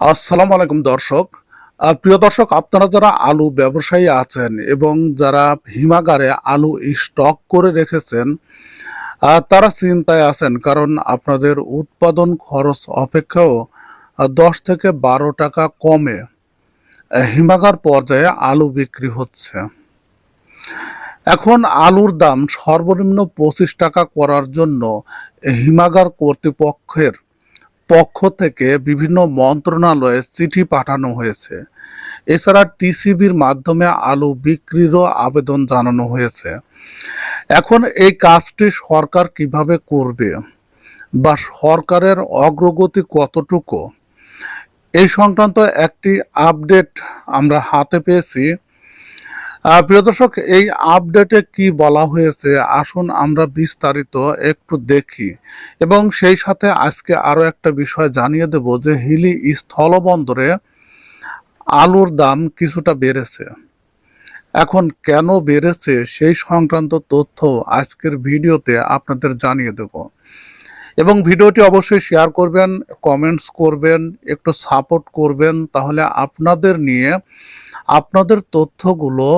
আসসালামু আলাইকুম দর্শক। প্রিয় দর্শক, আপনারা যারা আলু ব্যবসায়ী আছেন এবং যারা হিমাগারে আলু স্টক করে রেখেছেন তারা চিন্তায় আছেন কারণ আপনাদের উৎপাদন খরচ অপেক্ষাও দশ থেকে বারো টাকা কমে হিমাগার পর্যায়ে আলু বিক্রি হচ্ছে। এখন আলুর দাম সর্বনিম্ন পঁচিশ টাকা করার জন্য হিমাগার কর্তৃপক্ষের পক্ষ থেকে বিভিন্ন মন্ত্রণালয়ে চিঠি পাঠানো হয়েছে। এছাড়া টিসিবির মাধ্যমে আলু বিক্রিরও আবেদন জানানো হয়েছে। এখন এই কাজটি সরকার কীভাবে করবে বা সরকারের অগ্রগতি কতটুকু, এই সংক্রান্ত একটি আপডেট আমরা হাতে পেয়েছি। প্রিয় দর্শক, এই আপডেটে কি বলা হয়েছে? আসুন আমরা বিস্তারিত একটু দেখি। এবং সেই সাথে আজকে আরও একটা বিষয় জানিয়ে দেব যে হিলি স্থলবন্দরে আলুর দাম কিছুটা বেড়েছে। এখন কেন বেড়েছে সেই সংক্রান্ত তথ্য আজকের ভিডিওতে আপনাদের জানিয়ে দেব। এবং ভিডিওটি অবশ্যই শেয়ার করবেন কমেন্টস করবেন, একটু সাপোর্ট করবেন, তাহলে আপনাদের নিয়ে আপনাদের তথ্যগুলো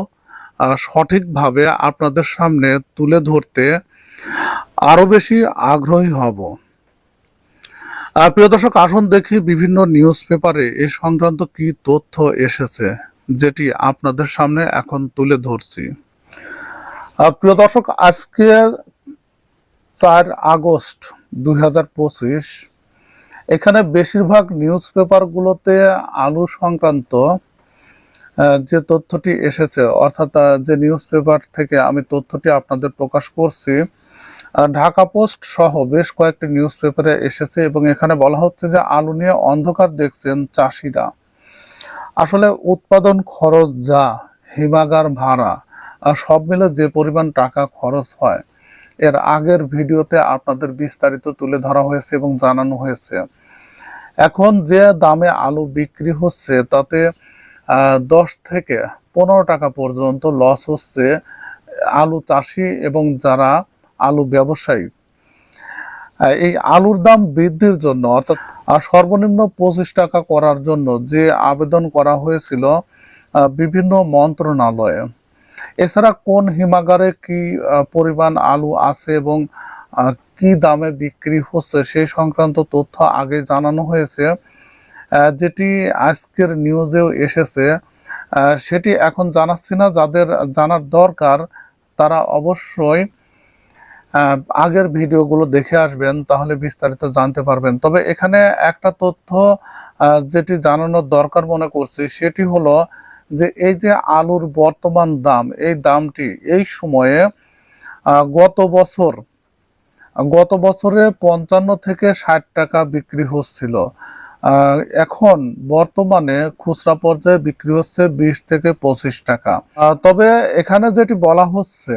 সঠিকভাবে আপনাদের সামনে তুলে ধরতে আরও বেশি আগ্রহী হব। প্রিয় দর্শক, আসুন দেখি বিভিন্ন নিউজ পেপারে এ সংক্রান্ত কি তথ্য এসেছে, যেটি আপনাদের সামনে এখন তুলে ধরছি। প্রিয় দর্শক, আজকে চার আগস্ট দুই হাজার পঁচিশ, এখানে বেশিরভাগ নিউজ পেপারগুলোতে আলু সংক্রান্ত যে তথ্যটি এসেছে, অর্থাৎ যে নিউজ পেপার থেকে আমি তথ্যটি আপনাদের প্রকাশ করছি ঢাকা পোস্ট সহ বেশ কয়েকটি নিউজ পেপারে এসেছে এবং এখানে বলা হচ্ছে যে আলু নিয়ে অন্ধকার দেখছেন চাষিরা। আসলে উৎপাদন খরচ যা, হিমাগার ভাড়া সব মিলে যে পরিমাণ টাকা খরচ হয়, এর আগের ভিডিওতে আপনাদের বিস্তারিত তুলে ধরা হয়েছে এবং জানানো হয়েছে। এখন যে দামে আলু বিক্রি হচ্ছে, তাতে দশ থেকে পনেরো টাকা পর্যন্ত লস হচ্ছে আলু চাষি এবং যারা আলু ব্যবসায়ী। এই আলুর দাম বৃদ্ধির জন্য, অর্থাৎ সর্বনিম্ন পঁচিশ টাকা করার জন্য যে আবেদন করা হয়েছিল বিভিন্ন মন্ত্রণালয়ে। এছাড়া কোন হিমাগারে কি পরিমাণ আলু আছে এবং কি দামে বিক্রি হচ্ছে সেই সংক্রান্ত তথ্য আগে জানানো হয়েছে। যেটি আজকের নিউজেও এসেছে সেটি এখন জানাচ্ছি না। যাদের জানার দরকার, তারা অবশ্যই আগের ভিডিওগুলো দেখে আসবেন, তাহলে বিস্তারিত জানতে পারবেন। তবে এখানে একটা তথ্য যেটি জানানোর দরকার মনে করছি, সেটি হলো যে এই যে আলুর বর্তমান দাম, এই দামটি এই সময়ে গত বছর, গত বছরে পঞ্চান্ন থেকে ষাট টাকা বিক্রি হচ্ছিল। আহ, এখন বর্তমানে খুচরা পর্যায়ে বিক্রি হচ্ছে বিশ থেকে পঁচিশ টাকা। তবে এখানে যেটি বলা হচ্ছে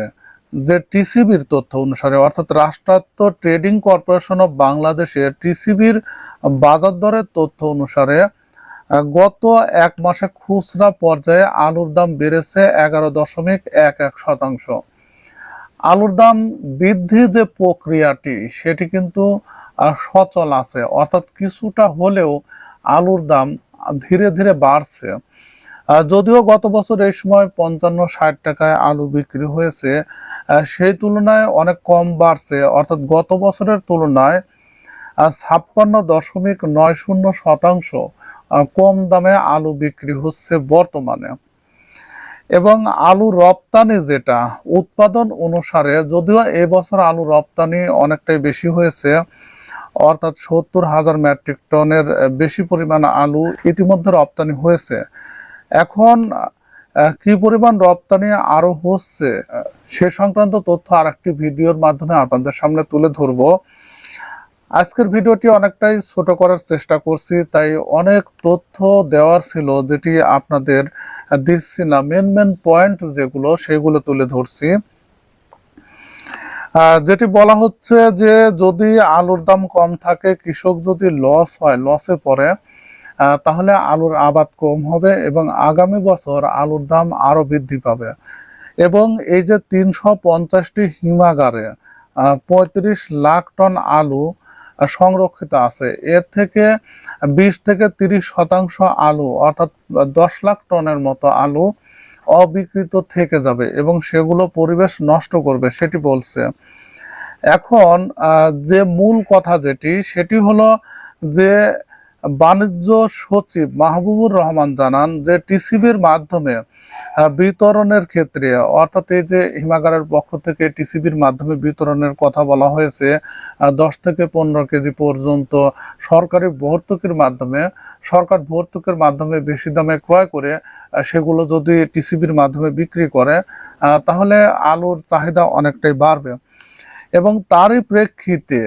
যে টিসিবির তথ্য অনুসারে অর্থাৎ রাষ্ট্রায়ত্ত ট্রেডিং কর্পোরেশন অফ বাংলাদেশের টিসিবির বাজার দরের তথ্য অনুসারে গত এক মাসে খুচরা পর্যায়ে আলুর দাম বেড়েছে এগারো দশমিক এক এক শতাংশ। আলুর দাম বৃদ্ধি যে প্রক্রিয়াটি সেটি কিন্তু সচল আছে। অর্থাৎ কিছুটা হলেও আলুর দাম ধীরে ধীরে বাড়ছে। যদিও গত বছর এই সময় পঞ্চান্ন, ষাট টাকায় আলু বিক্রি হয়েছে সেই তুলনায় অনেক কম বাড়ছে। অর্থাৎ গত বছরের তুলনায় ছাপ্পান্ন দশমিক নয় শূন্য শতাংশ কম দামে আলু বিক্রি হচ্ছে বর্তমানে। এবং আলু রপ্তানি যেটা, উৎপাদন অনুসারে যদিও এবছর আলু রপ্তানি অনেকটাই বেশি হয়েছে অর্থাৎ সত্তর হাজার মেট্রিক টনের বেশি পরিমাণ আলু ইতিমধ্যে রপ্তানি হয়েছে। এখন কি পরিমাণ রপ্তানি আরও হচ্ছে, সে সংক্রান্ত তথ্য আর একটি ভিডিওর মাধ্যমে আপনাদের সামনে তুলে ধরবো। আজকের ভিডিওটি অনেকটাই ছোট করার চেষ্টা করছি, তাই অনেক তথ্য দেওয়ার ছিল যেটি আপনাদের দিচ্ছি না। মেন মেন পয়েন্ট যেগুলো, সেগুলো তুলে ধরছি। যেটি বলা হচ্ছে যে যদি আলুর দাম কম থাকে, কৃষক যদি লস হয় লসে পড়ে তাহলে আলুর আবাদ কম হবে এবং আগামী বছর আলুর দাম আরও বৃদ্ধি পাবে। এবং এই যে তিনশো পঞ্চাশটি হিমাগারে পঁয়ত্রিশ লাখ টন আলু সংরক্ষিত আছে, এর থেকে বিশ থেকে তিরিশ শতাংশ আলু, অর্থাৎ দশ লাখ টনের মতো আলু অবিকৃত থেকে যাবে এবং সেগুলো পরিবেশ নষ্ট করবে, সেটি বলছে। এখন যে মূল কথা যেটি, সেটি হলো যে বাণিজ্য সচিব মাহবুবুর রহমান জানান যে টিসিবির মাধ্যমে বিতরণের ক্ষেত্রে, অর্থাৎ এই যে হিমাগারের পক্ষ থেকে টিসিবির মাধ্যমে বিতরণের কথা বলা হয়েছে দশ থেকে পনেরো কেজি পর্যন্ত সরকারি ভর্তুকির মাধ্যমে, সরকার ভর্তুকির মাধ্যমে বেশি দামে ক্রয় করে সেগুলো যদি টিসিবির মাধ্যমে বিক্রি করে তাহলে আলুর চাহিদা অনেকটাই বাড়বে। এবং তারই প্রেক্ষিতে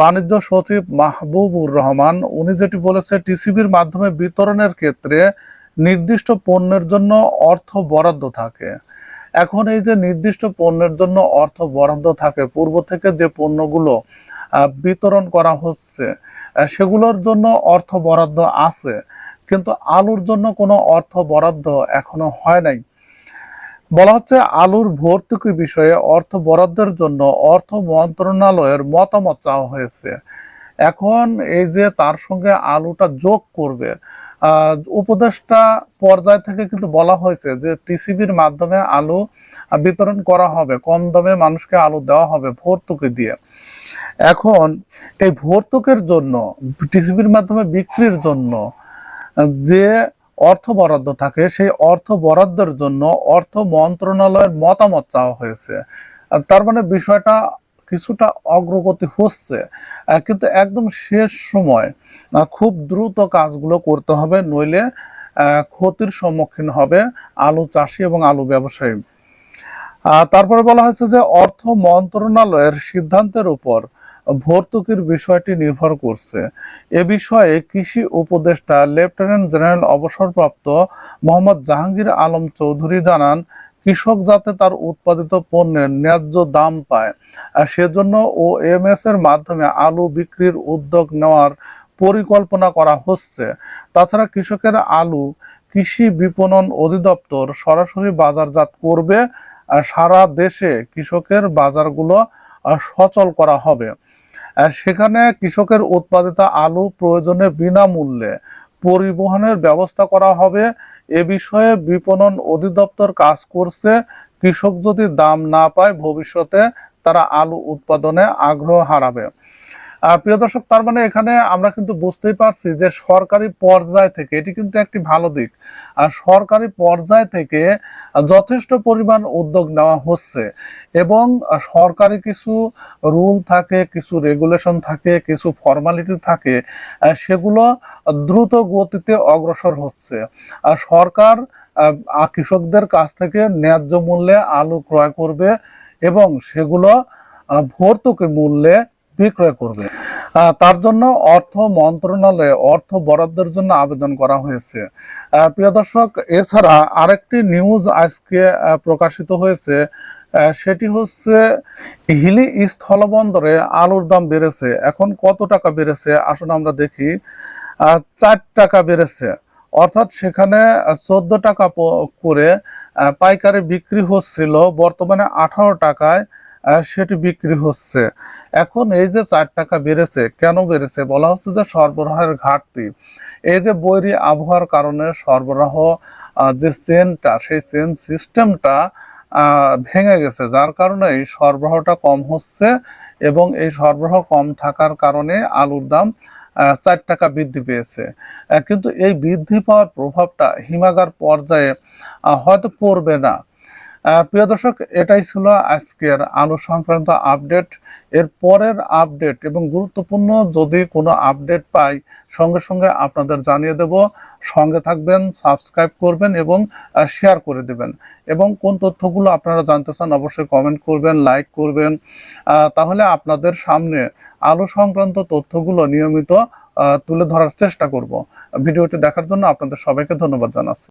বাণিজ্য সচিব মাহবুবুর রহমান, উনি যেটি বলেছে, টিসিবির মাধ্যমে বিতরণের ক্ষেত্রে নির্দিষ্ট পণ্যের জন্য অর্থ বরাদ্দ থাকে। এখন এই যে নির্দিষ্ট পণ্যের জন্য অর্থ বরাদ্দ থাকে, পূর্ব থেকে যে পণ্যগুলো বিতরণ করা হচ্ছে সেগুলোর জন্য অর্থ বরাদ্দ আছে। কিন্তু আলুর জন্য কোনো অর্থ বরাদ্দ এখনও হয় নাই। বলা হচ্ছে আলুর ভর্তুকি বিষয়ে অর্থ বরাদ্দের জন্য অর্থ মন্ত্রণালয়ের মতামত চাওয়া হয়েছে। এখন এই যে তার সঙ্গে আলুটা যোগ করবে উপদেষ্টা পর্যায় থেকে কিন্তু বলা হয়েছে যে টিসিবির মাধ্যমে আলু বিতরণ করা হবে, কম দামে মানুষকে আলু দেওয়া হবে ভর্তুকি দিয়ে। এখন এই ভর্তুকের জন্য, টিসিবির মাধ্যমে বিক্রির জন্য যে অর্থ বরাদ্দ থাকে, সেই অর্থ বরাদ্দের জন্য অর্থ মন্ত্রণালয়ের মতামত চাওয়া হয়েছে। তার মানে বিষয়টা কিছুটা অগ্রগতি হচ্ছে। কিন্তু একদম শেষ সময় খুব দ্রুত কাজগুলো করতে হবে, নইলে ক্ষতির সম্মুখীন হবে আলু চাষি এবং আলু ব্যবসায়ী। তারপরে বলা হয়েছে যে অর্থ মন্ত্রণালয়ের সিদ্ধান্তের উপর ভর্তুকির বিষয়টি নির্ভর করছে। এ বিষয়ে কৃষি উপদেষ্টা লেফটেন্যান্ট জেনারেল অবসরপ্রাপ্ত মোহাম্মদ জাহাঙ্গীর আলম চৌধুরী জানান, কৃষক যাতে তার উৎপাদিত পণ্যের ন্যায্য দাম পায়, আর সেজন্য ও এম এর মাধ্যমে আলু বিক্রির উদ্যোগ নেওয়ার পরিকল্পনা করা হচ্ছে। তাছাড়া কৃষকের আলু কৃষি বিপণন অধিদপ্তর সরাসরি বাজারজাত করবে, আর সারা দেশে কৃষকের বাজারগুলো সচল করা হবে। সেখানে কৃষকের উৎপাদিত আলু প্রয়োজনে বিনামূল্যে পরিবহনের ব্যবস্থা করা হবে। এ বিষয়ে বিপণন অধিদপ্তর কাজ করছে। কৃষক যদি দাম না পায়, ভবিষ্যতে তারা আলু উৎপাদনে আগ্রহ হারাবে। প্রিয় দর্শক, তার মানে এখানে আমরা কিন্তু বুঝতেই পারছি যে সরকারি পর্যায় থেকে এটি কিন্তু একটি ভালো দিক। আর সরকারি পর্যায় থেকে যথেষ্ট পরিমাণ উদ্যোগ নেওয়া হচ্ছে এবং সরকারি কিছু রুল থাকে, কিছু রেগুলেশন থাকে, কিছু ফর্মালিটি থাকে সেগুলো দ্রুত গতিতে অগ্রসর হচ্ছে। আর সরকার কৃষকদের কাছ থেকে ন্যায্য মূল্যে আলু ক্রয় করবে এবং সেগুলো ভর্তুকি মূল্যে বিক্রয় করবে। তার জন্য অর্থ মন্ত্রণালয়ে অর্থ বরাদ্দের জন্য আবেদন করা হয়েছে। প্রিয় দর্শক, এছাড়া আরেকটি নিউজ আজকে প্রকাশিত হয়েছে। সেটি হচ্ছে, হিলি স্থলবন্দরে আলুর দাম বেড়েছে। এখন কত টাকা বেড়েছে? আসলে আমরা দেখি। চার টাকা বেড়েছে। অর্থাৎ সেখানে চোদ্দ টাকা করে পাইকারি বিক্রি হচ্ছিল বর্তমানে আঠারো টাকায় সেটি বিক্রি হচ্ছে। এখন এই যে চার টাকা বেড়েছে, কেন বেড়েছে? বলা হচ্ছে যে সরবরাহের ঘাটতি। এই যে বৈরী আবহাওয়ার কারণে সরবরাহ যে চেনটা, সেই চেন সিস্টেমটা ভেঙে গেছে। যার কারণে এই সরবরাহটা কম হচ্ছে এবং এই সরবরাহ কম থাকার কারণে আলুর দাম চার টাকা বৃদ্ধি পেয়েছে। কিন্তু এই বৃদ্ধি পাওয়ার প্রভাবটা হিমাগার পর্যায়ে হয়তো পড়বে না। প্রিয় দর্শক, এটাই ছিল আজকের আলু সংক্রান্ত আপডেট। এর পরের আপডেট এবং গুরুত্বপূর্ণ যদি কোনো আপডেট পাই, সঙ্গে সঙ্গে আপনাদের জানিয়ে দেব। সঙ্গে থাকবেন, সাবস্ক্রাইব করবেন এবং শেয়ার করে দেবেন। এবং কোন তথ্যগুলো আপনারা জানতে চান, অবশ্যই কমেন্ট করবেন লাইক করবেন। তাহলে আপনাদের সামনে আলু সংক্রান্ত তথ্যগুলো নিয়মিত তুলে ধরার চেষ্টা করব। ভিডিওটি দেখার জন্য আপনাদের সবাইকে ধন্যবাদ জানাচ্ছি।